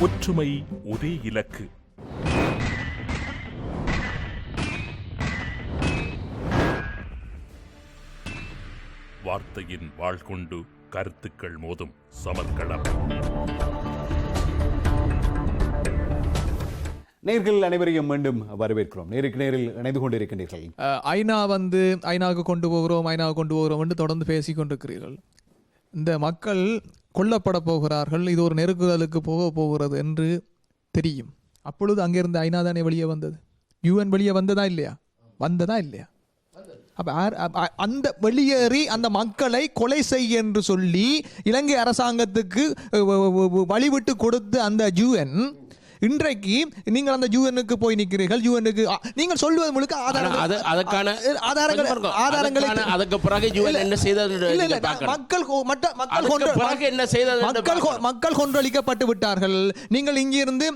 ஒற்றுமை ஒரே இலக்கு. வார்த்தையின் வாழ்கொண்டு கருத்துக்கள் மோதும் சமர்க்களம் நேர்கள் அனைவரையும் மீண்டும் வரவேற்கிறோம். நேருக்கு நேரில் இணைந்து கொண்டிருக்கின்றீர்கள். ஐநா வந்து ஐநாவுக்கு கொண்டு போகிறோம் ஐநாவுக்கு கொண்டு போகிறோம் என்று தொடர்ந்து பேசி கொண்டிருக்கிறீர்கள். இந்த மக்கள் கொல்லப்பட போகிறார்கள் இது ஒரு நெருக்குதலுக்கு போக போகிறது என்று தெரியும். அப்பொழுது அங்கிருந்து ஐநா தானே வெளியே வந்தது? யூஎன் வெளியே வந்ததா இல்லையா? வந்ததா இல்லையா? அப்போ அந்த வெளியேறி அந்த மக்களை கொலை செய்ய என்று சொல்லி இலங்கை அரசாங்கத்துக்கு வழிவிட்டு கொடுத்து அந்த ஜூஎன் இன்றைக்கு நீங்கள் அந்த யூஎனுக்கு போய் நிற்கிறீர்கள் யூஎனுக்கு நீங்கள் சொல்வது முழுக்க ஆதாரங்கள் அது அதற்கான ஆதாரங்கள். ஆதாரங்களை அதுக்கு பிறகு இல்ல, என்ன செய்தது. மக்கள் மற்ற மக்கள் என்ன செய்தது மக்கள். மக்கள் கொன்றளிக்கப்பட்டு விட்டார்கள். நீங்கள் இங்கிருந்து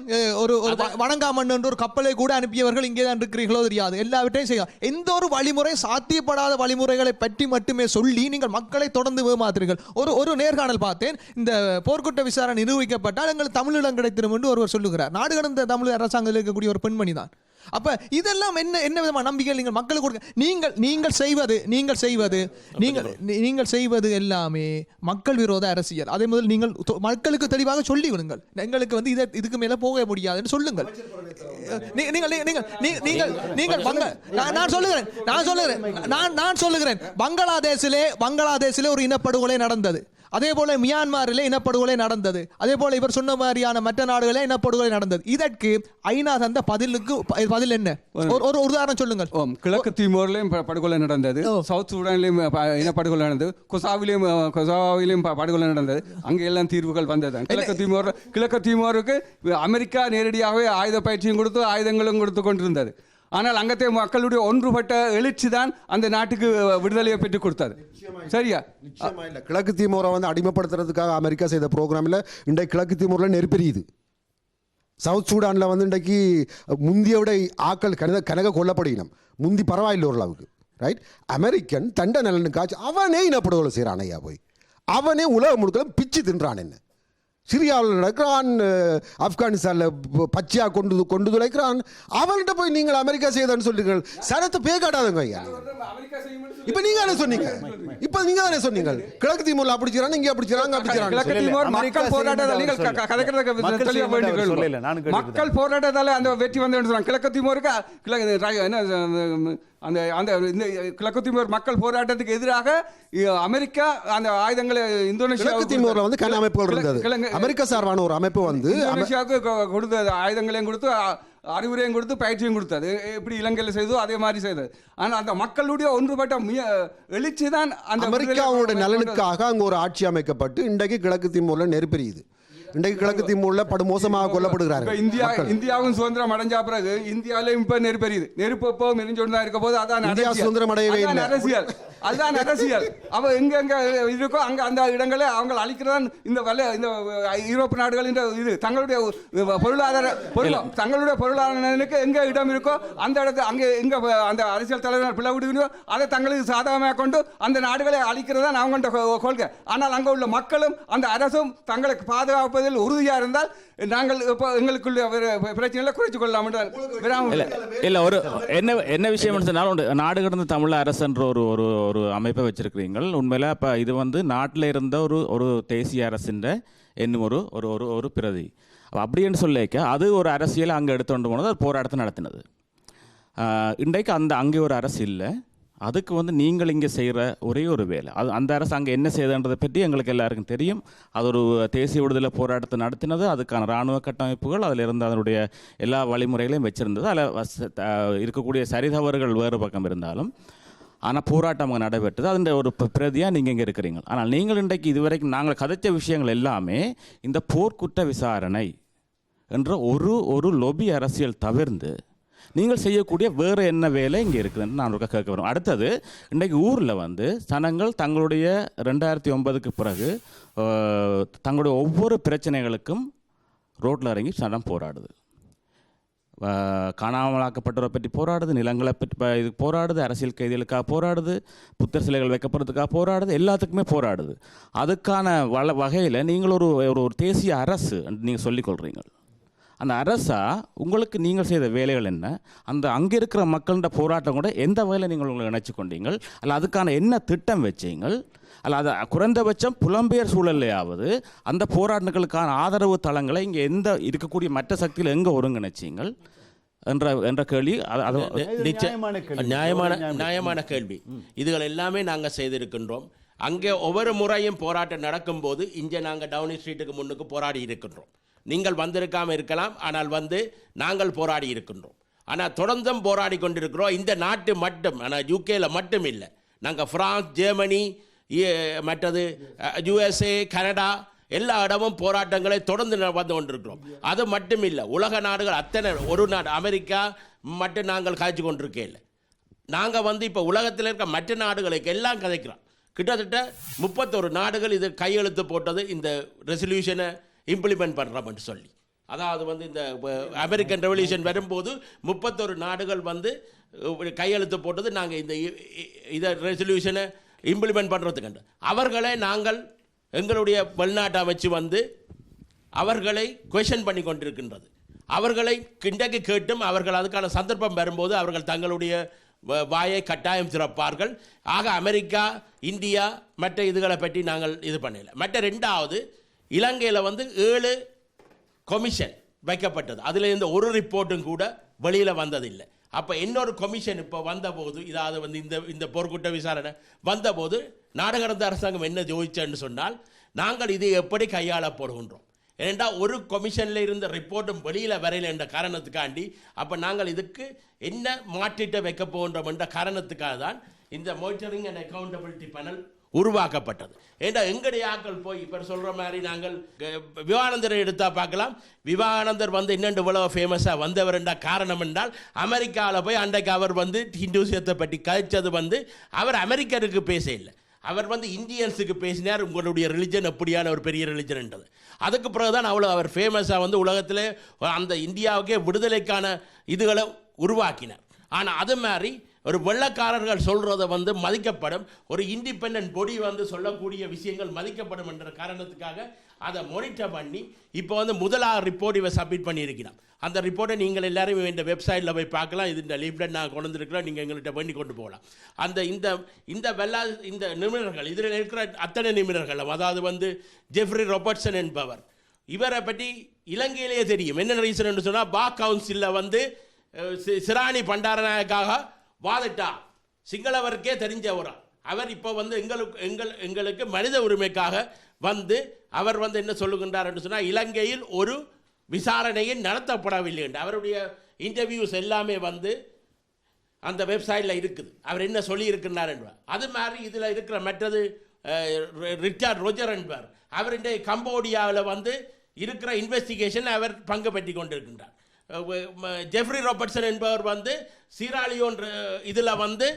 ஒரு ஒரு வணங்காமன் என்ற ஒரு கப்பலை கூட அனுப்பியவர்கள் இங்கே தான் இருக்கிறீர்களோ தெரியாது. எல்லாவற்றையும் செய்ய எந்த ஒரு வழிமுறை சாத்தியப்படாத வழிமுறைகளை பற்றி மட்டுமே சொல்லி நீங்கள் மக்களை தொடர்ந்து ஏமாத்துறீர்கள். ஒரு ஒரு நேர்காணல் பார்த்தேன். இந்த போர்க்குற்ற விசாரணை நிரூபிக்கப்பட்டால் எங்களுக்கு தமிழீழம் கிடைத்திடும் என்று ஒருவர் சொல்லுகிறார். நாடு கடந்த தமிழ் அரசாங்கத்தில் இருக்கக்கூடிய ஒரு பெண்மணி தான் அப்ப இதெல்லாம் என்ன என்ன விதமான நம்பிக்கை நீங்கள் மக்களுக்கு கொடுக்க நீங்கள் நீங்கள் செய்வது நீங்கள் செய்வது நீங்கள் நீங்கள் செய்வது எல்லாமே மக்கள் விரோத அரசியல். அதே முதல் நீங்கள் மக்களுக்கு தெளிவாக சொல்லி விடுங்கள் எங்களுக்கு வந்து இதை இதுக்கு மேல போக முடியாதுன்னு சொல்லுங்கள். நீங்கள் நீங்கள் நீங்கள் நீங்கள் பங்க நான் நான் சொல்லுகிறேன் நான் சொல்லுகிறேன் நான் நான் சொல்லுகிறேன். பங்களாதேஷிலே பங்களாதேஷிலே ஒரு இனப்படுகொலை நடந்தது. அதே போல மியான்மரிலே இனப்படுகொலை நடந்தது. அதே போல இவர் சொன்ன மாதிரியான மற்ற நாடுகளே இனப்படுகொலை நடந்தது. இதற்கு ஐநா தந்த பதிலுக்கு பதில் என்ன? ஒரு ஒரு உதாரணம் சொல்லுங்கள். கிழக்கு தீமோர்லையும் படுகொலை நடந்தது. சவுத் சூடான்லையும் ப- இனப்படுகொலை நடந்தது. கொசாவிலையும் கொசாவிலையும் ப- படுகொலை நடந்தது. அங்கே எல்லாம் தீர்வுகள் வந்தது. கிழக்கு தீமோர் கிழக்கு தீமோருக்கு அமெரிக்கா நேரடியாகவே ஆயுத பயிற்சியும் கொடுத்து ஆயுதங்களும் கொடுத்து கொண்டிருந்தது. ஆனால் அங்கത്തെ மக்களுடைய ஒன்றுபட்ட எழுச்சி தான் அந்த நாட்டுக்கு விடுதலையை பெற்றுக் கொடுத்தது. சரியா? நிச்சயமா இல்ல கிழக்கு தீமோரை வந்து அடிமைப்படுத்துறதுக்காக அமெரிக்கா செய்த ப்ரோக்ராமில் இன்றைக்கு கிழக்கு தீமோரில் நெருப்பெரியுது சவுத் சூடானில் வந்து இன்றைக்கு முந்திய விட ஆக்கள் கனக கனக கொல்லப்படுகினம். முந்தி பரவாயில்லை ஓரளவுக்கு ரைட் அமெரிக்கன் தண்ட நலனுக்காச்சு அவனே இனப்படுகொலை செய்கிறான் ஐயா போய். அவனே உலகம் முழுக்கலாம் பிச்சு தின்றான் என்ன? சிரியாவில் நடக்கிறான் ஆப்கானிஸ்தானில் ப- பச்சையா கொண்டு கொண்டு துளைக்கிறான். அவன்கிட்ட போய் நீங்கள் அமெரிக்கா செய்தன்னு சொல்றீர்கள். சனத்தை பேக்காட்டாதுங்க ஐயா. இப்ப நீங்க தானே சொன்னீங்க? இப்ப நீங்க தானே சொன்னீங்க? கிழக்கு தீமூர்ல அப்படி செய்றாங்க இங்க அப்படி செய்றாங்க அப்படி அமெரிக்கா மக்கள் போராட்டத்தால் நீங்கள் மக்கள் போராட்டத்தால அந்த வெற்றி வந்து சொல்றாங்க கிழக்கு தீமோருக்கு கிழக்கு என்ன அந்த அந்த இந்த கிழக்கு தீமோர் மக்கள் போராட்டத்துக்கு எதிராக அமெரிக்கா அந்த ஆயுதங்களை இந்தோனேஷியா தீமூர்ல வந்து கன அமைப்புகள் இருந்தது அமெரிக்கா சார்பான ஒரு அமைப்பு வந்து இந்தோனேஷியாவுக்கு கொடுத்த ஆயுதங்களையும் கொடுத்து அறிவுரையும் கொடுத்து பயிற்சியும் கொடுத்தது. எப்படி இலங்கையில் செய்தோ அதே மாதிரி செய்தது. ஆனால் அந்த மக்களுடைய ஒன்றுபட்ட முய எழுச்சி தான் அந்த அமெரிக்காவோட நலனுக்காக அங்க ஒரு ஆட்சி அமைக்கப்பட்டு இன்றைக்கு கிழக்கு தீமூர்ல நெருப்பெரியுது. இன்றைக்கு கிழக்கு தீமூர்ல படுமோசமாக கொல்லப்படுகிறார்கள் இந்தியா. இந்தியாவும் சுதந்திரம் அடைஞ்ச பிறகு இந்தியாவிலும் இப்ப நெருப்பு எரியுது நெருப்பு எப்போ எரிஞ்சோண்டு தான் இருக்க போது அதான் இந்தியா. சுதந்திரம் அடையவே அதான் இல்லை. அரசியல் அதுதான் அரசியல் அவ எங்க எங்க இருக்கோ அங்க அந்த இடங்களை அவங்க அழிக்கிறதான் இந்த வல்ல இந்த யூரோப் நாடுகளின் இது தங்களுடைய பொருளாதார பொருள் தங்களுடைய பொருளாதாரனுக்கு எங்க இடம் இருக்கோ அந்த இடத்து அங்க எங்க அந்த அரசியல் தலைவர் பிளவுடுகிறோ அதை தங்களுக்கு சாதகமாக கொண்டு அந்த நாடுகளை அழிக்கிறதா அவங்கள்ட்ட கொள்கை ஆனால் அங்க உள்ள மக்களும் அந்த அரசும் தங்களுக்கு பாதுகாப்பதில் உறுதியா இருந்தால் நாங்கள் இப்போ எங்களுக்குள்ள பிரச்சனைகளை குறைச்சு கொள்ளலாம் என்று விராம- இல்ல ஒரு என்ன என்ன விஷயம் சொன்னாலும் உண்டு. நாடு கடந்த தமிழ் அரசுன்ற ஒரு ஒரு ஒரு அமைப்பை வச்சிருக்கிறீங்கள் உண்மையில அப்ப இது வந்து நாட்டில் இருந்த ஒரு ஒரு தேசிய அரசின் என்னும் ஒரு ஒரு ஒரு ஒரு பிரதி. அப்ப அப்படின்னு சொல்லிக்க அது ஒரு அரசியல் அங்கே எடுத்துட்டு போனது போராட்டத்தை நடத்தினது. இன்றைக்கு அந்த அங்கே ஒரு அரசு இல்லை. அதுக்கு வந்து நீங்கள் இங்கே செய்கிற ஒரே ஒரு வேலை. அது அந்த அரசு அங்கே என்ன செய்யுதுன்றதை பற்றி எங்களுக்கு எல்லாருக்கும் தெரியும். அது ஒரு தேசிய விடுதலை போராட்டத்தை நடத்தினது. அதுக்கான இராணுவ கட்டமைப்புகள் அதில் இருந்த அதனுடைய எல்லா வழிமுறைகளையும் வச்சுருந்தது. அதில் இருக்கக்கூடிய சரிதவறுகள் வேறு பக்கம் இருந்தாலும் ஆனால் போராட்டம் அங்கே நடைபெற்றது. அதன் ஒரு பிரதியாக நீங்கள் இங்கே இருக்கிறீங்க. ஆனால் நீங்கள் இன்றைக்கு இதுவரைக்கும் நாங்கள் கதைச்ச விஷயங்கள் எல்லாமே இந்த போர்க்குற்ற விசாரணை என்ற ஒரு ஒரு லொபி அரசியல் தவிர்ந்து நீங்கள் செய்யக்கூடிய வேறு என்ன வேலை இங்கே இருக்குதுன்னு நான் ஒரு கேட்க வரும் அடுத்தது இன்றைக்கு ஊரில் வந்து சனங்கள் தங்களுடைய ரெண்டாயிரத்தி ஒன்பதுக்கு பிறகு தங்களுடைய ஒவ்வொரு பிரச்சனைகளுக்கும் ரோட்டில் இறங்கி சனம் போராடுது. காணாமலாக்கப்பட்டவரை பற்றி போராடுது நிலங்களை பற்றி இது போராடுது அரசியல் கைதிகளுக்காக போராடுது புத்தர் சிலைகள் வைக்கப்படுறதுக்காக போராடுது எல்லாத்துக்குமே போராடுது. அதுக்கான வள வகையில் நீங்கள் ஒரு ஒரு ஒரு தேசிய அரசு நீங்கள் சொல்லிக்கொள்கிறீங்க அந்த அரசா உங்களுக்கு நீங்கள் செய்த வேலைகள் என்ன? அந்த அங்கே இருக்கிற மக்கள்கிட்ட போராட்டம் கூட எந்த வகையில் நீங்கள் உங்களை இணைச்சு கொண்டீங்கள் அல்ல அதுக்கான என்ன திட்டம் வச்சீங்கள்? அல்ல அது குறைந்தபட்சம் புலம்பெயர் சூழல்லையாவது அந்த போராட்டங்களுக்கான ஆதரவு தளங்களை இங்கே எந்த இருக்கக்கூடிய மற்ற சக்தியில் எங்கே ஒருங்கிணைச்சீங்கள்? என்ற என்ற கேள்வி. அது அது நிச்சய- நியாயமான கேள்வி. நியாயமான நியாயமான நியாயமான கேள்வி. இதுகள் எல்லாமே நாங்கள் செய்திருக்கின்றோம். அங்கே ஒவ்வொரு முறையும் போராட்டம் நடக்கும்போது இங்கே நாங்கள் டவுனி ஸ்ட்ரீட்டுக்கு முன்னுக்கு போராடி இருக்கின்றோம். நீங்கள் வந்திருக்காமல் இருக்கலாம் ஆனால் வந்து நாங்கள் போராடி இருக்கின்றோம். ஆனால் தொடர்ந்தும் போராடி கொண்டிருக்கிறோம். இந்த நாட்டு மட்டும் ஆனால் யூகேயில் மட்டும் இல்லை. நாங்கள் ஃப்ரான்ஸ் ஜெர்மனி மற்றது யுஎஸ்ஏ கனடா எல்லா இடமும் போராட்டங்களை தொடர்ந்து வந்து கொண்டிருக்கிறோம். அது மட்டும் இல்லை உலக நாடுகள் அத்தனை ஒரு நாடு அமெரிக்கா மட்டும் நாங்கள் காய்ச்சி கொண்டிருக்கே இல்லை. நாங்கள் வந்து இப்போ உலகத்தில் இருக்க மற்ற நாடுகளுக்கு எல்லாம் கதைக்கிறோம். கிட்டத்தட்ட முப்பத்தொரு நாடுகள் இது கையெழுத்து போட்டது இந்த ரெசல்யூஷனை இம்ப்ளிமெண்ட் பண்ணுறோம்னு சொல்லி. அதாவது வந்து இந்த அமெரிக்கன் ரெவல்யூஷன் வரும்போது முப்பத்தொரு நாடுகள் வந்து கையெழுத்து போட்டது நாங்கள் இந்த இ- இதை ரெசல்யூஷனை இம்ப்ளிமெண்ட் பண்ணுறதுக்கு அவர்களை நாங்கள் எங்களுடைய வெளிநாட்டு அமைச்சு வந்து அவர்களை கொஷன் பண்ணி கொண்டிருக்கின்றது. அவர்களை கிண்டக்கு கேட்டும் அவர்கள் அதுக்கான சந்தர்ப்பம் வரும்போது அவர்கள் தங்களுடைய வ- வாயை கட்டாயம் திறப்பார்கள். ஆக அமெரிக்கா இந்தியா மற்ற இதுகளை பற்றி நாங்கள் இது பண்ணல. மற்ற ரெண்டாவது இலங்கையில் வந்து ஏழு கொமிஷன் வைக்கப்பட்டது. அதில் இருந்த ஒரு ரிப்போர்ட்டும் கூட வெளியில் வந்ததில்லை. அப்போ இன்னொரு கொமிஷன் இப்போ வந்தபோது இதாவது வந்து இந்த இந்த போர்க்குற்ற விசாரணை வந்தபோது நாடகடந்த அரசாங்கம் என்ன ஜோதிச்சேன்னு சொன்னால் நாங்கள் இதை எப்படி கையாள போடுகின்றோம் ஏண்டா ஒரு கொமிஷனில் இருந்த ரிப்போர்ட்டும் வெளியில் வரையில என்ற காரணத்துக்காண்டி அப்போ நாங்கள் இதுக்கு என்ன மாற்றிட்ட வைக்க போகின்றோம் என்ற காரணத்துக்காக தான் இந்த மானிட்டரிங் அண்ட் அக்கௌண்டபிலிட்டி பேனல் உருவாக்கப்பட்டது. ஏண்டா எங்களுடைய ஆக்கள் போய் இப்போ சொல்கிற மாதிரி நாங்கள் விவானந்தரை எடுத்தால் பார்க்கலாம். விவானந்தர் வந்து இன்னெண்டு உலக ஃபேமஸாக வந்தவர் என்ற காரணம் என்றால் அமெரிக்காவில் போய் அன்றைக்கு அவர் வந்து ஹிந்துசியத்தை பற்றி கழிச்சது வந்து அவர் அமெரிக்கருக்கு பேச இல்லை. அவர் வந்து இந்தியன்ஸுக்கு பேசினார் உங்களுடைய ரிலிஜன் எப்படியான ஒரு பெரிய ரிலிஜன்ன்றது அதுக்கு பிறகு தான் அவ்வளோ அவர் ஃபேமஸாக வந்து உலகத்தில் அந்த இந்தியாவுக்கே விடுதலைக்கான இதுகளை உருவாக்கினார். ஆனால் அது மாதிரி ஒரு வெள்ளக்காரர்கள் சொல்கிறத வந்து மதிக்கப்படும். ஒரு இண்டிபெண்ட் பொடி வந்து சொல்லக்கூடிய விஷயங்கள் மதிக்கப்படும் என்ற காரணத்துக்காக அதை மொனிட்டர் பண்ணி இப்போ வந்து முதலாக ரிப்போர்ட் இவன் சப்மிட் பண்ணியிருக்கிறான். அந்த ரிப்போர்ட்டை நீங்கள் எல்லாரும் இந்த வெப்சைட்டில் போய் பார்க்கலாம். இது இந்த லீஃப்லெட் நான் கொண்டு வந்திருக்கிறோம் நீங்கள் எங்கள்கிட்ட பண்ணி கொண்டு போகலாம். அந்த இந்த இந்த வெள்ளா இந்த நிபுணர்கள் இதில் இருக்கிற அத்தனை நிபுணர்களும் அதாவது வந்து ஜெஃப்ரி ரொபர்ட்சன் என்பவர் இவரை பற்றி இலங்கையிலேயே தெரியும். என்ன ரீசன் என்று சொன்னால் பா கவுன்சிலில் வந்து சிராணி பண்டாரநாயக்காக வாதிட்டா. சிங்களவருக்கே தெரிஞ்சவரா அவர் இப்போ வந்து எங்களுக்கு எங்கள் எங்களுக்கு மனித உரிமைக்காக வந்து அவர் வந்து என்ன சொல்லுகின்றார் என்று சொன்னால் இலங்கையில் ஒரு விசாரணையை நடத்தப்படவில்லை என்று. அவருடைய இன்டர்வியூஸ் எல்லாமே வந்து அந்த வெப்சைட்டில் இருக்குது. அவர் என்ன சொல்லியிருக்கிறார் என்பார். அது மாதிரி இதில் இருக்கிற மற்றது ரி- ரிச்சார்ட் ரோஜர் என்பார். அவருடைய கம்போடியாவில் வந்து இருக்கிற இன்வெஸ்டிகேஷன் அவர் பங்கு பெற்றி கொண்டிருக்கின்றார். ஜெஃப்ரி ராபர்ட்சன் என்பவர் வந்து சீராலியோன் இதில் வந்து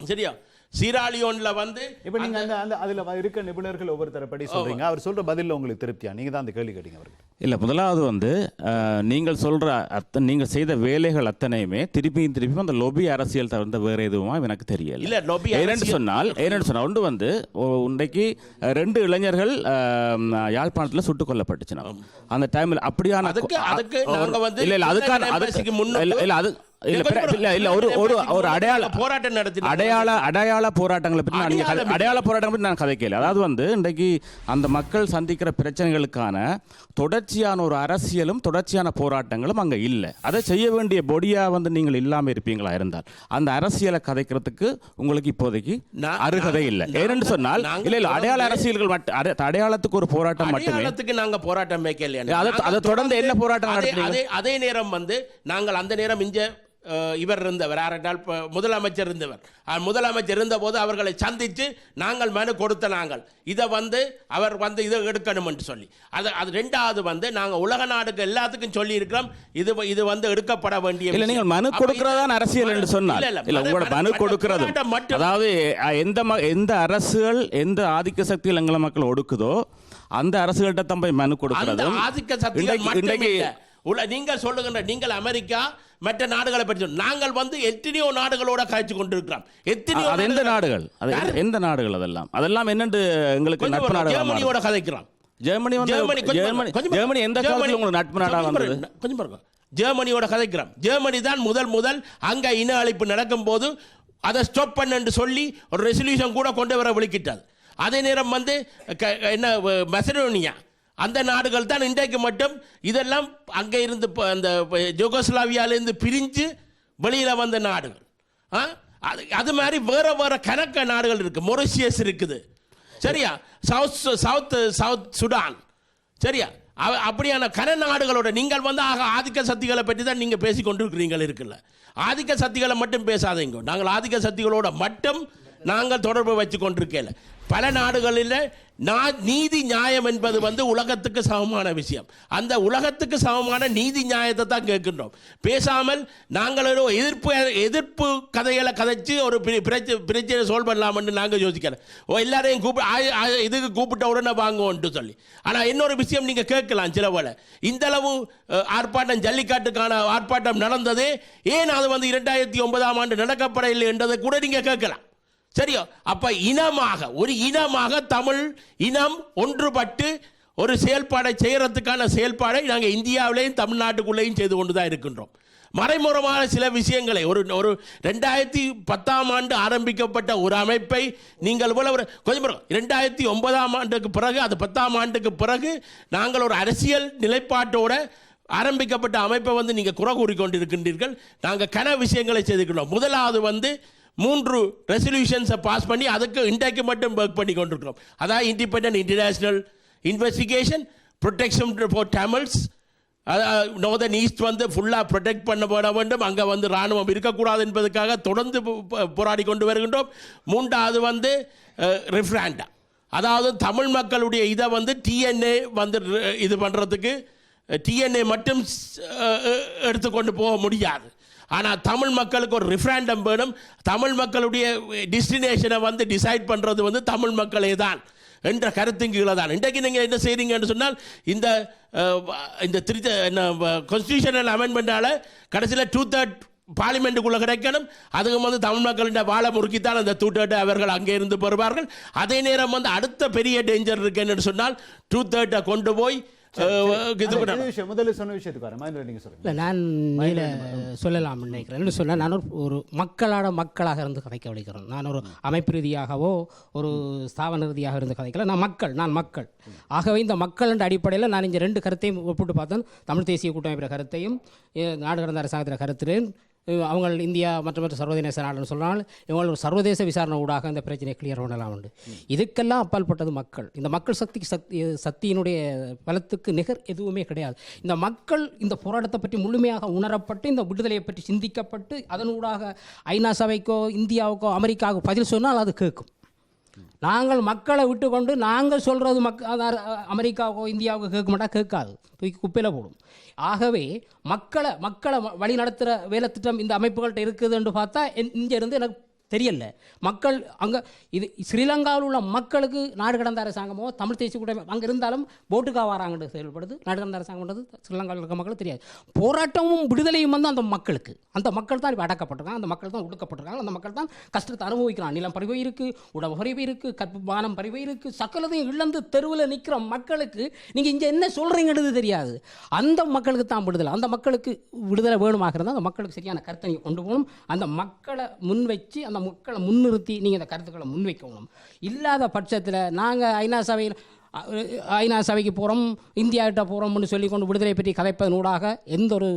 சரியா? சீராலியோனில் வந்து இப்ப நீங்க அந்த அந்த அதுல இருக்க நிபுணர்கள் ஒவ்வொருத்தரப்படி சொல்றீங்க. அவர் சொல்ற பதில்ல உங்களுக்கு திருப்தியா? நீங்க தான் அந்த கேள்வி கேட்டீங்க அவருக்கு இல்லை முதலாவது வந்து நீங்கள் சொல்கிற அத்த நீங்கள் செய்த வேலைகள் அத்தனையுமே திருப்பியும் திருப்பியும் அந்த லொபி அரசியல் தவிர்த்த வேறு எதுவுமா எனக்கு தெரியல. இல்ல, ஏனென்று அரசியல்- சொன்னால் ஏனென்று சொன்னால் ஒன்று வந்து இன்றைக்கு ரெண்டு இளைஞர்கள் யாழ்ப்பாணத்தில் சுட்டுக் கொல்லப்பட்டுச்சு அந்த டைமில் அப்படியான அதுக்கு- அதுக்கு ஒரு- நாங்க வந்து இல்ல இல்ல அதுக்கான முன்னுக்கு- இல்ல இல்ல அது இல்ல இல்ல ஒரு ஒரு ஒரு அடையாள போராட்டம் நடத்தினோம். அடையாள அடையாள போராட்டங்களை பற்றி நான் அடையாள போராட்டங்களை பற்றி நான் கதைக்கல. அதாவது வந்து இன்றைக்கு அந்த மக்கள் சந்திக்கிற பிரச்சனைகளுக்கான தொடர்ச்சியான ஒரு அரசியலும் தொடர்ச்சியான போராட்டங்களும் அங்க இல்லை. அதை செய்ய வேண்டிய பொடியா வந்து நீங்கள் இல்லாம இருப்பீங்களா இருந்தால்? அந்த அரசியலை கதைக்கிறதுக்கு உங்களுக்கு இப்போதைக்கு அருகதை இல்லை. சொன்னால் இல்ல இல்ல அடையாள அரசியல்கள் மட்டும் அடை- அடையாளத்துக்கு ஒரு போராட்டம் மட்டுமே. அடையாளத்துக்கு நாங்க போராட்டம் வைக்கலையா அதை- தொடர்ந்து என்ன போராட்டம் அதே- நேரம் வந்து நாங்கள் அந்த நேரம் இங்க இவர் இருந்தவர். யாரென்றால் முதலமைச்சர் இருந்தவர். முதலமைச்சர் இருந்தபோது அவர்களை சந்தித்து நாங்கள் மனு கொடுத்த நாங்கள். இதை வந்து அவர் வந்து இதை எடுக்கணும் என்று சொல்லி. அது அது ரெண்டாவது வந்து நாங்கள் உலக நாடுக்கு எல்லாத்துக்கும் சொல்லி இருக்கிறோம் இது இது வந்து எடுக்கப்பட வேண்டிய இல்ல. நீங்கள் மனு இது- அரசியல் என்று சொன்னால். இல்ல, உங்களோட மனு கொடுக்கிறது. அதாவது எந்த எந்த அரசுகள் எந்த ஆதிக்க சக்திகள் எங்களை மக்கள் ஒடுக்குதோ அந்த அரசுகள்கிட்ட தான் போய் மனு கொடுக்கிறதும். அந்த ஆதிக்க சக்திகள் உள்ள நீங்கள் சொல்லுகின்ற நீங்கள் அமெரிக்கா மற்ற நாடுகளை பற்றி. நாங்கள் வந்து எத்தனையோ நாடுகளோட காய்ச்சி கொண்டிருக்கிறோம். எத்தனையோ அது எந்த நாடுகள்- அது எந்த- நாடுகள் அதெல்லாம்? அதெல்லாம் என்னென்று எங்களுக்கு நட்பு நாடுகள் ஜெர்மனியோட கதைக்கிறோம். ஜெர்மனி வந்து ஜெர்மனி ஜெர்மனி. ஜெர்மனி எந்த ஜெர்மனி- காலத்துல உங்களுக்கு நட்பு நாடாக வந்தது? கொஞ்சம் பாருங்க. ஜெர்மனியோட கதைக்கிறோம். ஜெர்மனி தான் முதல் முதல் அங்க இன அழிப்பு நடக்கும்போது அதை ஸ்டாப் பண்ணுன்னு சொல்லி ஒரு ரெசல்யூஷன் கூட கொண்டு வர விളിக்கிட்டது அதே நேரம் வந்து என்ன மெசடோனியா அந்த நாடுகள் தான் இன்றைக்கு மட்டும் இதெல்லாம் அங்கே இருந்து இப்போ அந்த ஜோகோஸ்லாவியாவிலேருந்து பிரிஞ்சு வெளியில் வந்த நாடுகள். ஆ? அது அது மாதிரி வேறு வேறு கணக்க நாடுகள் இருக்குது மொரிஷியஸ் இருக்குது. சரியா? South south south Sudan. சரியா? அப்படியான கன நாடுகளோட நீங்கள் வந்து ஆக ஆதிக்க சக்திகளை பற்றி தான் நீங்கள் பேசி கொண்டிருக்கிறீங்கள் இருக்குல்ல. ஆதிக்க சக்திகளை மட்டும் பேசாதீங்க. நாங்கள் ஆதிக்க சக்திகளோட மட்டும் நாங்கள் தொடர்பு வச்சு கொண்டிருக்கல பல நாடுகளில் நீதி நியாயம் என்பது வந்து உலகத்துக்கு சமமான விஷயம். அந்த உலகத்துக்கு சமமான நீதி நியாயத்தை தான் கேட்கின்றோம். பேசாமல் நாங்கள் ஒரு எதிர்ப்பு எதிர்ப்பு கதைகளை கதைச்சு ஒரு பிர- பிரச்சனை சோல்வ் பண்ணலாம்னு நாங்கள் யோசிக்கிறோம் ஓ எல்லாரையும் கூப்பிட்டு இதுக்கு கூப்பிட்ட உடனே வாங்குவோன்ட்டு சொல்லி. ஆனால் இன்னொரு விஷயம் நீங்கள் கேட்கலாம் சில போல இந்த அளவு ஆர்ப்பாட்டம் ஜல்லிக்காட்டுக்கான ஆர்ப்பாட்டம் நடந்தது. ஏன் அது வந்து இரண்டாயிரத்தி ஒன்பதாம் ஆண்டு நடக்கப்படவில்லை என்றதை கூட நீங்கள் கேட்கலாம். சரியோ? அப்ப இனமாக ஒரு இனமாக தமிழ் இனம் ஒன்றுபட்டு ஒரு செயல்பாடை செய்யறதுக்கான செயல்பாடை நாங்கள் இந்தியாவிலேயும் தமிழ்நாட்டுக்குள்ளேயும் செய்து கொண்டு தான் இருக்கின்றோம். மறைமுகமான சில விஷயங்களை ஒரு ஒரு ரெண்டாயிரத்தி பத்தாம் ஆண்டு ஆரம்பிக்கப்பட்ட ஒரு அமைப்பை நீங்கள் போல ஒரு- கொஞ்சம் ரெண்டாயிரத்தி ஒன்பதாம் ஆண்டுக்கு பிறகு அது பத்தாம் ஆண்டுக்கு பிறகு நாங்கள் ஒரு அரசியல் நிலைப்பாட்டோட ஆரம்பிக்கப்பட்ட அமைப்பை வந்து நீங்கள் குறை கூறிக்கொண்டிருக்கின்றீர்கள் நாங்கள் கன விஷயங்களை செய்திருக்கிறோம் முதலாவது வந்து மூன்று ரெசல்யூஷன்ஸை பாஸ் பண்ணி அதுக்கு இன்றைக்கு மட்டும் ஒர்க் பண்ணி கொண்டிருக்கிறோம். அதான் independent international investigation protection for Tamils northern east வந்து ஃபுல்லாக ப்ரொடெக்ட் பண்ணப்பட வேண்டும். அங்கே வந்து இராணுவம் இருக்கக்கூடாது என்பதற்காக தொடர்ந்து போராடி கொண்டு வருகின்றோம். மூன்றாவது வந்து ரிஃப்ராண்டா அதாவது தமிழ் மக்களுடைய இதை வந்து டிஎன்ஏ வந்து இது பண்ணுறதுக்கு டிஎன்ஏ மட்டும் எடுத்துக்கொண்டு போக முடியாது. ஆனால் தமிழ் மக்களுக்கு ஒரு ரிஃப்ராண்டம் வேணும். தமிழ் மக்களுடைய eh, டெஸ்டினேஷனை வந்து டிசைட் பண்ணுறது வந்து தமிழ் மக்களே தான் என்ற கருத்தின் கீழே தான் இன்றைக்கு நீங்கள் என்ன செய்கிறீங்கன்னு சொன்னால் இந்த eh, இந்த திருத்த என்ன கான்ஸ்டியூஷனல் அமெண்ட்மெண்ட்டால் கடைசியில் டூ தேர்ட் பார்லிமெண்ட்டுக்குள்ளே கிடைக்கணும். அதுக்கு வந்து தமிழ் மக்களின் வாழை முறுக்கித்தான் அந்த டூ அவர்கள் அங்கே இருந்து பெறுவார்கள். அதே நேரம் வந்து அடுத்த பெரிய டேஞ்சர் இருக்குன்னு சொன்னால் டூ தேர்ட்டை கொண்டு போய் முதல்ல சொன்ன விஷயத்துக்கு வரேன் மகேந்திரன் நீங்க சொல்லுங்க. இல்லை நான் மேல சொல்லலாம் நினைக்கிறேன். என்ன சொன்னால் நான் ஒரு ஒரு மக்களான மக்களாக இருந்து கதைக்க விளைக்கிறேன் நான் ஒரு அமைப்பு ரீதியாகவோ ஒரு ஸ்தாபன ரீதியாக இருந்து கதைக்கல. நான் மக்கள் நான் மக்கள். ஆகவே இந்த மக்கள் என்ற அடிப்படையில் நான் இங்கே ரெண்டு கருத்தையும் ஒப்பிட்டு பார்த்தேன். தமிழ் தேசிய கூட்டமைப்பிற கருத்தையும் நாடு கடந்த அரசாங்கத்தின் கருத்திலேயும் அவங்க இந்தியா மற்ற மற்ற சர்வதேச நாடுன்னு சொன்னால் இவங்க ஒரு சர்வதேச விசாரணை ஊடாக இந்த பிரச்சனையை கிளியர் பண்ணலாம் உண்டு. இதுக்கெல்லாம் அப்பால்பட்டது மக்கள். இந்த மக்கள் சக்திக்கு சக்தி சக்தியினுடைய பலத்துக்கு நிகர் எதுவுமே கிடையாது. இந்த மக்கள் இந்த போராட்டத்தை பற்றி முழுமையாக உணரப்பட்டு இந்த விடுதலையை பற்றி சிந்திக்கப்பட்டு அதனூடாக ஐநா சபைக்கோ இந்தியாவுக்கோ அமெரிக்காவுக்கோ பதில் சொன்னால் அது கேட்கும். நாங்கள் மக்களை விட்டுக்கொண்டு நாங்கள் சொல்கிறது மக் அமெரிக்காவுக்கோ இந்தியாவுக்கோ கேட்க மாட்டா கேட்காது. தூக்கி குப்பையில் போடும். ஆகவே மக்களை மக்களை வ- வழி நடத்துகிற வேலை திட்டம் இந்த அமைப்புகள்கிட்ட இருக்குதுன்னு பார்த்தா இங்கே இருந்து எனக்கு தெரியல. மக்கள் அங்கே இது ஸ்ரீலங்காவில் உள்ள மக்களுக்கு நாடு கடந்த அரசாங்கமோ தமிழ் தேசிய கூட்டமைப்பு அங்கே இருந்தாலும் போட்டுக்காக வராங்கன்னு செயல்படுது. நாடு கடந்த அரசாங்கம்ன்றது ஸ்ரீலங்காவில் இருக்க மக்களுக்கு தெரியாது. போராட்டமும் விடுதலையும் வந்து அந்த மக்களுக்கு. அந்த மக்கள் தான் இப்போ அடக்கப்பட்டிருக்காங்க அந்த மக்கள் தான் ஒடுக்கப்பட்டிருக்காங்க அந்த மக்கள் தான் கஷ்டத்தை அனுபவிக்கிறான் நிலம் பறிவு இருக்குது உடம்பு பறிவு இருக்குது கற்பு பானம் பறிவு இருக்குது சக்கலதையும் இழந்து தெருவில் நிற்கிற மக்களுக்கு நீங்கள் இங்கே என்ன சொல்கிறீங்கிறது தெரியாது. அந்த மக்களுக்கு தான் விடுதலை. அந்த மக்களுக்கு விடுதலை வேணுமாகிறது அந்த மக்களுக்கு சரியான கருத்தை கொண்டு போகணும் அந்த மக்களை முன் வச்சு அந்த மக்களை முன்னிறுத்தி நீங்கள் இந்த கருத்துக்களை முன்வைக்கணும். இல்லாத பட்சத்தில் நாங்கள் ஐநா சபையில் ஐநா சபைக்கு போகிறோம் இந்தியாவிட்ட போகிறோம்னு சொல்லி கொண்டு விடுதலை பற்றி கதைப்பதனூடாக எந்த ஒரு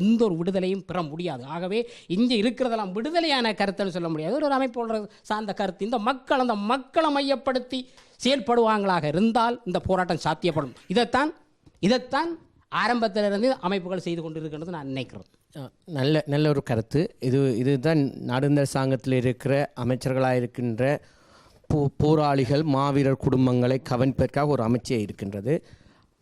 எந்த ஒரு விடுதலையும் பெற முடியாது. ஆகவே இங்கே இருக்கிறதெல்லாம் விடுதலையான கருத்துன்னு சொல்ல முடியாது. ஒரு அமைப்போட சார்ந்த கருத்து. இந்த மக்கள் அந்த மக்களை மையப்படுத்தி செயல்படுவாங்களாக இருந்தால் இந்த போராட்டம் சாத்தியப்படும். இதைத்தான் இதைத்தான் ஆரம்பத்திலிருந்து அமைப்புகள் செய்து கொண்டிருக்கிறது நான் நினைக்கிறேன். நல்ல நல்ல ஒரு கருத்து. இது இதுதான் நடுந்த சாங்கத்தில் இருக்கிற அமைச்சர்களாக இருக்கின்ற போ போராளிகள் மாவீரர் குடும்பங்களை கவனிப்பதற்காக ஒரு அமைச்சே இருக்கின்றது.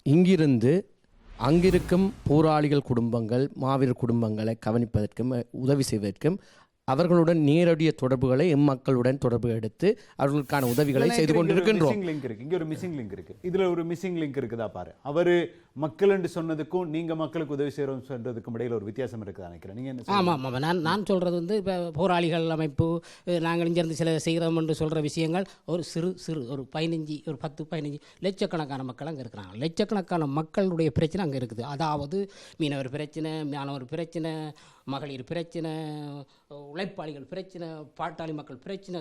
இங்கிருந்து அங்கிருக்கும் போராளிகள் குடும்பங்கள் மாவீரர் குடும்பங்களை கவனிப்பதற்கும் உதவி செய்வதற்கும் அவர்களுடன் நேரடிய தொடர்புகளை எம்மக்களுடன் தொடர்பு எடுத்து அவர்களுக்கான உதவிகளை செய்து கொண்டிருக்கின்றோம். மிஸ்ஸிங் லிங்க் இருக்கு. இங்க ஒரு மிஸ்ஸிங் லிங்க் இருக்கு. இதுல ஒரு மிஸ்ஸிங் லிங்க் இருக்குதா பாரு. அவரு மக்கள் என்று சொன்னதுக்கும் நீங்கள் மக்களுக்கு உதவி செய்கிறோம் சொல்கிறதுக்கும் இடையில் ஒரு வித்தியாசம் இருக்குது நினைக்கிறேன். நீங்கள் என்ன ஆமாம் ஆமாம் நான் நான் சொல்கிறது வந்து இப்போ போராளிகள் அமைப்பு நாங்கள் இங்கேருந்து சில செய்கிறோம் என்று சொல்கிற விஷயங்கள் ஒரு சிறு சிறு ஒரு பதினஞ்சு ஒரு பத்து பதினஞ்சு லட்சக்கணக்கான மக்கள் அங்கே இருக்கிறாங்க. லட்சக்கணக்கான மக்களுடைய பிரச்சனை அங்கே இருக்குது. அதாவது மீனவர் பிரச்சனை மாணவர் பிரச்சனை மகளிர் பிரச்சனை உழைப்பாளிகள் பிரச்சனை பாட்டாளி மக்கள் பிரச்சனை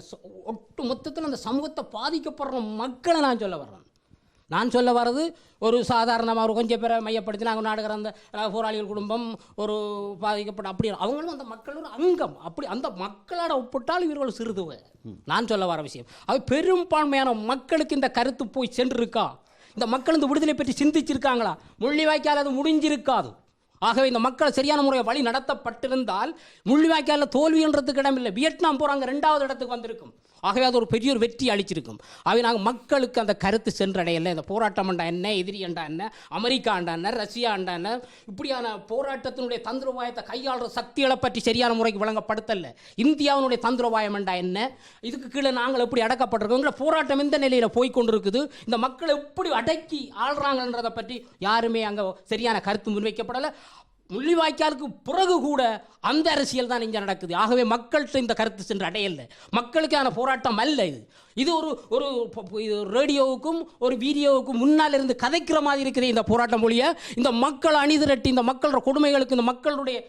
ஒட்டு மொத்தத்தில் அந்த சமூகத்தை பாதிக்கப்படுற மக்களை நான் சொல்ல வர்றேன். நான் சொல்ல வர்றது ஒரு சாதாரணமாக ஒரு கொஞ்சம் பேரை மையப்படுத்தி நாங்கள் நாடுகிற அந்த போராளிகள் குடும்பம் ஒரு பாதிக்கப்பட்ட அப்படி அவங்களும் அந்த மக்கள் ஒரு அங்கம். அப்படி அந்த மக்களோட ஒப்பிட்டால் இவர்கள் சிறிதுவ. நான் சொல்ல வர விஷயம். அது பெரும்பான்மையான மக்களுக்கு இந்த கருத்து போய் சென்றிருக்கா? இந்த மக்கள் இந்த விடுதலை பற்றி சிந்திச்சிருக்காங்களா? முள்ளிவாய்க்கால் அது முடிஞ்சிருக்காது. ஆகவே இந்த மக்கள் சரியான முறையில் வழி நடத்தப்பட்டிருந்தால் முள்ளிவாய்க்காலில் தோல்வின்றதுக்கு இடமில்லை. வியட்நாம் போகிறாங்க ரெண்டாவது இடத்துக்கு வந்திருக்கும். ஆகவே அது ஒரு பெரிய ஒரு வெற்றி அளிச்சிருக்கும். ஆகவே நாங்கள் மக்களுக்கு அந்த கருத்து சென்றடையல. இந்த போராட்டம் என்ன எதிரி அண்டா என்ன அமெரிக்கா அண்டா என்ன ரஷ்யா அண்டா என்ன இப்படியான போராட்டத்தினுடைய தந்திரவாயத்தை கையாளுற சக்திகளை பற்றி சரியான முறைக்கு வழங்கப்படுத்தல இந்தியாவினுடைய தந்திரவாயம் அண்டா என்ன இதுக்கு கீழே நாங்கள் எப்படி அடக்கப்பட்டிருக்கோங்கிற போராட்டம் எந்த நிலையில் போய்கொண்டிருக்குது இந்த மக்களை எப்படி அடக்கி ஆள்றாங்கன்றதை பற்றி யாருமே அங்கே சரியான கருத்து முன்வைக்கப்படலை. முள்ளிவாய்க்காலுக்கு பிறகு கூட அந்த அரசியல் தான் இங்கே நடக்குது. ஆகவே மக்கள்கிட்ட இந்த கருத்து சென்று அடையல. மக்களுக்கான போராட்டம் அல்ல இது. இது ஒரு ஒரு இது ரேடியோவுக்கும் ஒரு வீடியோவுக்கும் முன்னால் இருந்து கதைக்கிற மாதிரி இருக்குது இந்த போராட்டம் மொழிய இந்த மக்கள் அணிதிரட்டி இந்த மக்களோட கொடுமைகளுக்கு இந்த மக்களுடைய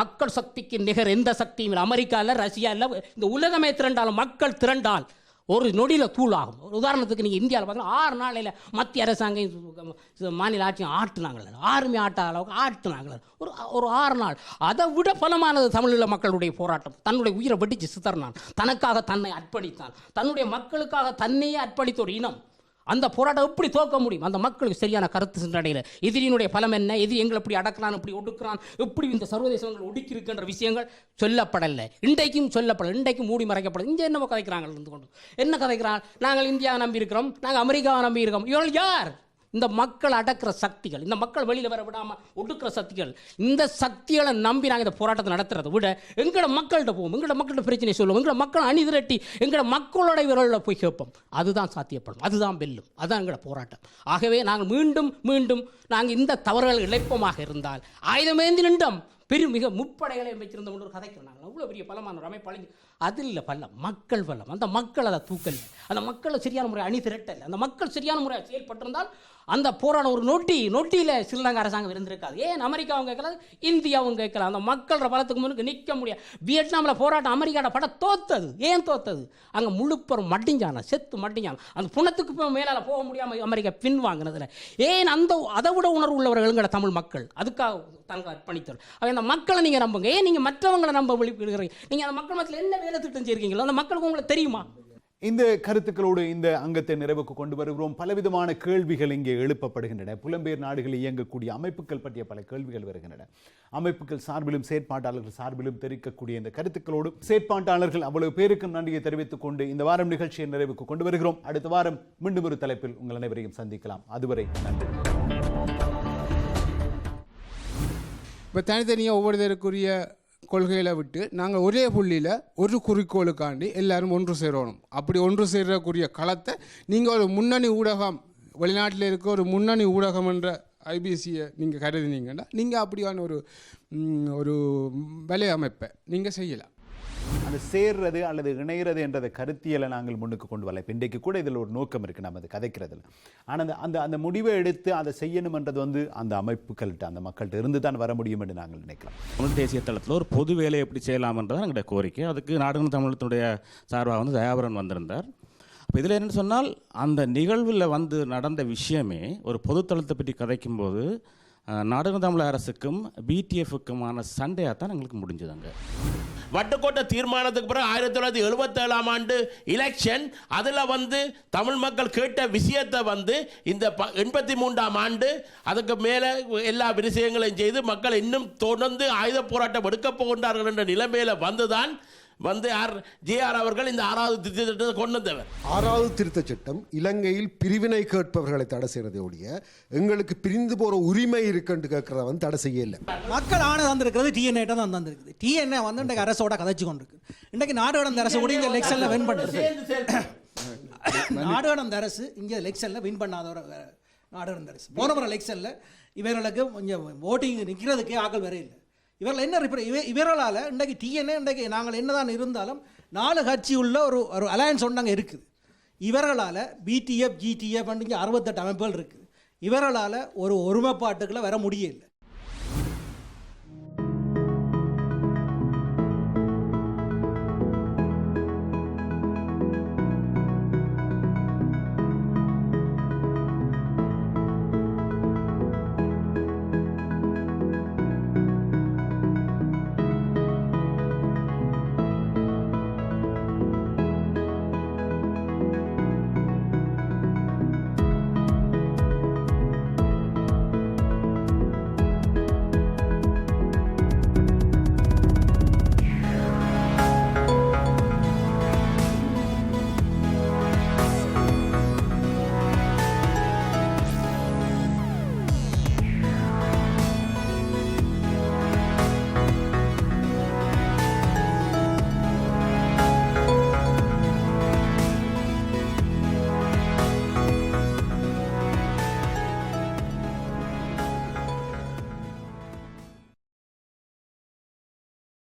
மக்கள் சக்திக்கு நிகர் எந்த சக்தியும் இல்லை. அமெரிக்காவில் ரஷ்யா இல்லை இந்த உலகமே திரண்டாலும் மக்கள் திரண்டால் ஒரு நொடியில் தூளாகும் ஒரு உதாரணத்துக்கு நீங்கள் இந்தியாவில் பார்த்தீங்கன்னா ஆறு நாளையில் மத்திய அரசாங்கம் மாநில ஆட்சியும் ஆட்டுனாங்களே. ஆறுமே ஆட்டாத அளவுக்கு ஆட்டுனாங்களே. ஒரு ஒரு ஆறு நாள். அதை விட பலமானது தமிழீழ மக்களுடைய போராட்டம். தன்னுடைய உயிரை வெடித்து சித்தறினான் தனக்காக தன்னை அர்ப்பணித்தான். தன்னுடைய மக்களுக்காக தன்னையே அர்ப்பணித்த ஒரு இனம். அந்த போராட்டம் எப்படி தோக்க முடியும்? அந்த மக்களுக்கு சரியான கருத்து சென்றடையில எதிரியினுடைய பலம் என்ன? எதிரி எங்களை இப்படி அடக்கிறான் இப்படி ஒடுக்குறான்? எப்படி இந்த சர்வதேசங்கள் ஒடுக்கியிருக்கின்ற விஷயங்கள் சொல்லப்படலை. இன்றைக்கும் சொல்லப்படல. இன்றைக்கும் மூடி மறைக்கப்படும் இங்கே என்னமோ கதைக்கிறாங்க இருந்து கொண்டு. என்ன கதைக்கிறாங்க நாங்கள் இந்தியாவை நம்பி இருக்கிறோம் நாங்கள் அமெரிக்காவை நம்பி இருக்கோம் இவர்கள் யார்? இந்த மக்கள் அடக்கிற சக்திகள் இந்த மக்கள் வெளியில் வர விடாமல் ஒடுக்கிற சக்திகள் இந்த சக்திகளை நம்பி நாங்கள் இந்த போராட்டத்தை நடத்துறதை விட எங்களோட மக்கள்கிட்ட போவோம் எங்களோட மக்கள்கிட்ட பிரச்சனை சொல்லுவோம் எங்களோட மக்கள் அணி திரட்டி எங்களோட மக்களோட விரலில் போய் கேட்போம். அதுதான் சாத்தியப்படும் அதுதான் வெல்லும் அதுதான் எங்களோட போராட்டம். ஆகவே நாங்கள் மீண்டும் மீண்டும் நாங்கள் இந்த தவறுகள் இழைப்பமாக இருந்தால் ஆயுதமேந்தி நின்றோம். பெரும் மிக முப்படைகளை அமைச்சிருந்த ஒரு கதைக்கிறோம் நாங்கள் அவ்வளோ பெரிய பலமான ஒரு அமைப்பு அழிஞ்சு அது இல்லை பல்லம் மக்கள் பல்லம் அந்த மக்கள் அதை தூக்கல. அந்த மக்களை சரியான முறை அணி திரட்டல. அந்த மக்கள் சரியான முறை செயல்பட்டிருந்தால் அந்த போராட ஒரு நொட்டி நொட்டியில் ஸ்ரீலங்கா அரசாங்கம் இருந்திருக்காது. ஏன் அமெரிக்காவும் கேட்கலாம் இந்தியாவும் கேட்கலாம். அந்த மக்களோட பலத்துக்கு முன்னுக்கு நிற்க முடியாது. வியட்நாமில் போராட்டம் அமெரிக்காவோட படம் தோத்தது. ஏன் தோத்தது? அங்கே முழுப்பெரும் மட்டிஞ்சான செத்து மட்டிஞ்சான அந்த புணத்துக்கு போய் மேலால் போக முடியாமல் அமெரிக்கா பின்வாங்கனதுல ஏன் அந்த அதை விட உணர்வு உள்ளவர்கள் தமிழ் மக்கள் அதுக்காக தங்க அர்ப்பணித்தவர். அவன் அந்த மக்களை நீங்கள் நம்புங்க. ஏன் நீங்கள் மற்றவங்களை நம்ப விழிப்புகிறீங்க நீங்கள் அந்த மக்கள் மத்தியில் என்ன வேலை திட்டம் செய்கிறீங்களோ அந்த மக்களுக்கு உங்களுக்கு தெரியுமா? இந்த கருத்துக்களோடு இந்த அங்கத்தை நிறைவுக்கு கொண்டு வருகிறோம். பலவிதமான கேள்விகள் இங்கே எழுப்பப்படுகின்றன. புலம்பெயர் நாடுகளில் இயங்கக்கூடிய அமைப்புகள் பற்றிய பல கேள்விகள் வருகின்றன. அமைப்புகள் சார்பிலும் செயற்பாட்டாளர்கள் சார்பிலும் தெரிவிக்கக்கூடிய இந்த கருத்துக்களோடு செயற்பாட்டாளர்கள் அவ்வளவு பேருக்கும் நன்றியை தெரிவித்துக் கொண்டு இந்த வாரம் நிகழ்ச்சியை நிறைவுக்கு கொண்டு வருகிறோம். அடுத்த வாரம் மீண்டும் ஒரு தலைப்பில் உங்கள் அனைவரையும் சந்திக்கலாம். அதுவரை நன்றி. இப்போ தனித்தனியாக ஒவ்வொருத்தருக்குரிய கொள்கைகளை விட்டு நாங்கள் ஒரே புள்ளியில் ஒரு குறிக்கோளுக்காண்டி எல்லாரும் ஒன்று சேரணும். அப்படி ஒன்று சேரக்கூடிய களத்தை நீங்கள் ஒரு முன்னணி ஊடகம் வெளிநாட்டில் இருக்க ஒரு முன்னணி ஊடகம் என்ற ஐபிசியை நீங்கள் கருதினீங்கன்னா நீங்கள் அப்படியான ஒரு ஒரு வலை அமைப்பை நீங்கள் செய்யலாம். அந்த சேர்றது அல்லது இணைகிறது என்றதை கருத்தியலை நாங்கள் முன்னுக்கு கொண்டு வரல. இப்ப இன்றைக்கு கூட இதில் ஒரு நோக்கம் இருக்கு. நம்ம அது கதைக்கிறதுல. ஆனால் அந்த அந்த அந்த முடிவை எடுத்து அதை செய்யணும்ன்றது வந்து அந்த அமைப்புகள்கிட்ட அந்த மக்கள்கிட்ட இருந்து தான் வர முடியும் என்று நாங்கள் நினைக்கிறோம். தமிழ் தேசிய தளத்தில் ஒரு பொது வேலையை எப்படி செய்யலாம்ன்றது எங்களுடைய கோரிக்கை. அதுக்கு நாடுகள் தமிழத்தினுடைய சார்பாக வந்து தயாபரன் வந்திருந்தார். அப்போ இதில் என்னென்னு சொன்னால் அந்த நிகழ்வில் வந்து நடந்த விஷயமே ஒரு பொதுத்தளத்தை பற்றி கதைக்கும்போது நாடக தமிழ் அரசுக்கும் பிடிஎஃப்க்குமான சண்டையாக தான் எங்களுக்கு முடிஞ்சதுங்க. வட்டுக்கோட்டை தீர்மானத்துக்கு பிறகு ஆயிரத்தி தொள்ளாயிரத்தி எழுபத்தேழாம் ஆண்டு எலெக்ஷன் அதில் வந்து தமிழ் மக்கள் கேட்ட விஷயத்தை வந்து இந்த ப எண்பத்தி மூன்றாம் ஆண்டு அதுக்கு மேலே எல்லா விஷயங்களையும் செய்து மக்கள் இன்னும் தொடர்ந்து ஆயுத போராட்டம் எடுக்கப் போகின்றார்கள் என்ற நிலைமையில் வந்துதான் வந்து ஆர் ஜேஆர் அவர்கள் இந்த ஆறாவது திருத்த திட்டத்தை கொண்டு வந்தவர். ஆறாவது திருத்தச் சட்டம் இலங்கையில் பிரிவினை கேட்பவர்களை தடை செய்யறதை ஒழிய எங்களுக்கு பிரிந்து போற உரிமை இருக்குன்னு கேட்கறத வந்து தடை செய்ய இல்லை. மக்கள் ஆணை தந்திருக்கிறது டிஎன்ஏ தான் தந்திருக்குது. டிஎன்ஏ வந்து இன்றைக்கு அரசோட கதைச்சு கொண்டிருக்கு இன்றைக்கு நாடு கடந்த அரசு கூட இங்கே எலெக்ஷனில் வின் பண்ணுறது நாடு கடந்த அரசு இங்கே எலெக்ஷனில் வின் பண்ணாத ஒரு நாடு கடந்த அரசு. போன முறை எலெக்ஷனில் இவர்களுக்கு கொஞ்சம் ஓட்டிங் நிற்கிறதுக்கே ஆக்கள் வர இல்லை. இவர்கள் என்ன ரிப்பர் இவ இவர்களால் இன்றைக்கு டிஎன்ஏ இன்றைக்கு நாங்கள் என்னதான் இருந்தாலும் நாலு கட்சி உள்ள ஒரு ஒரு அலையன்ஸ் ஒன்று அங்கே இருக்குது. இவர்களால் பிடிஎஃப் ஜிடிஎஃப் அப்படிங்க அறுபத்தெட்டு அமைப்புகள் இருக்குது. இவர்களால் ஒரு ஒருமைப்பாட்டுக்களை வர முடியல.